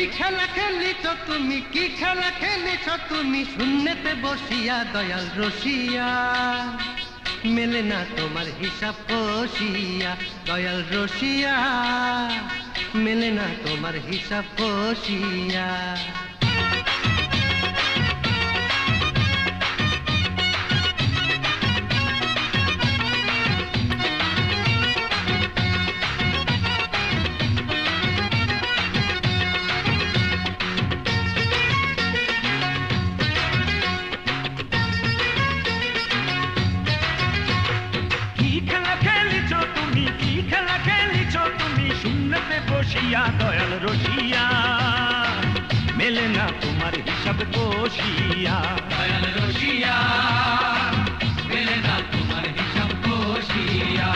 কি খেলা খেলিছ তুমি? কি খেলা খেলিছ তুমি? শূন্যতে বসিয়া দয়াল রসিয়া। মেলে না তোমার হিসাব কষিয়া, দয়াল রসিয়া। মেলে না তোমার হিসাব কষিয়া। বসিয়া দয়াল রসিয়া মেলে না তোমার হিসাব বসিয়া দয়াল রসিয়া মেলে না তোমার হিসাব কষিয়া।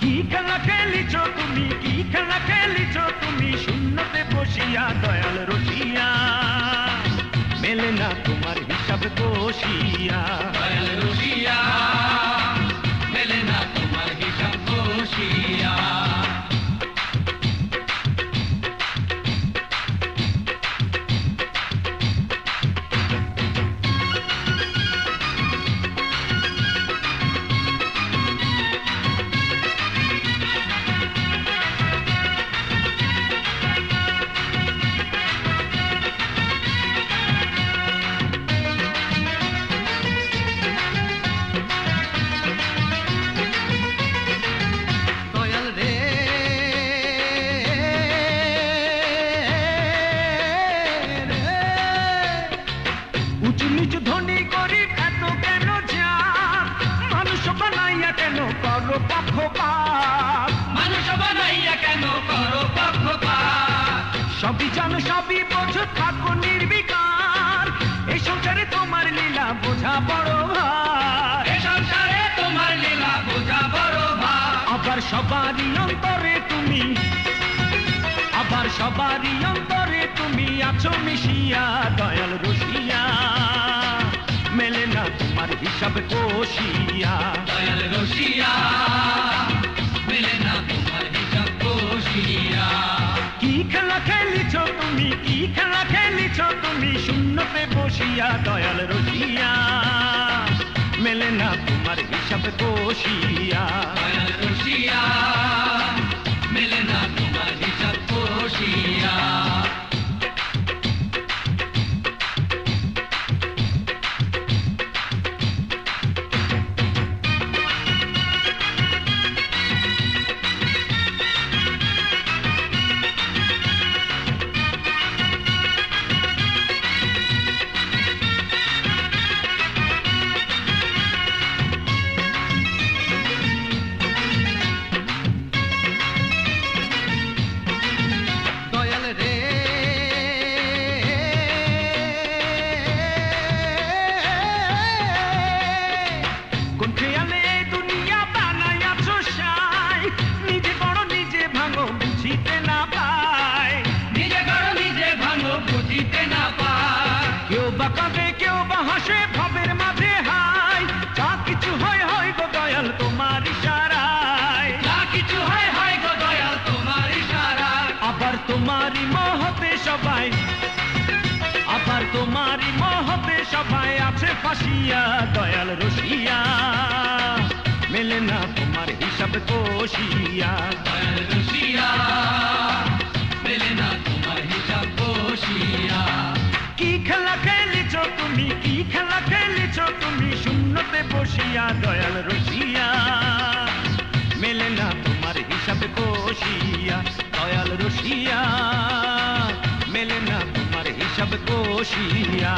কি খেলা খেলিছ তুমি কি খেলা খেলিছ তুমি শূন্যতে বসিয়া দয়াল রসিয়া মেলে না তোমার হিসাব বসিয়া দয়াল রসিয়া করো পক্ষপাত। মানুষ বানাইয়া কেন করো পক্ষপাত? সবই জানো সবই বোঝো থাকো নির্বিকার। এই সংসারে তোমার লীলা বোঝা বড় ভার। এ সংসারে তোমার লীলা বোঝা বড় ভার। আবার সবারই অন্তরে তুমি আবার সবারই অন্তরে তুমি আছো মিশিয়া দয়াল রসিয়া মেলে না তোমার হিসাব কোশিয়া দয়াল রসিয়া বসিয়া, দয়াল রসিয়া, মেলে না তোমার হিসাব কোশিয়া দয়াল রসিয়া, মেলে না তোমার হিসাব কষিয়া। দয়াল তোমার ইশারায়। যা কিছু হয় হয় গো দয়াল তোমার ইশারা আবার তোমারই মহতে সবাই আবার তোমারই মহতে সবাই আছে ফাঁসিয়া দয়াল রসিয়া। মেলে না তোমার হিসাব কোশিয়া দয়াল রসিয়া মেলে না তোমার হিসাব কষিয়া। কি খেলা খেলিছ তুমি কি খেলা খেলিছ को शिया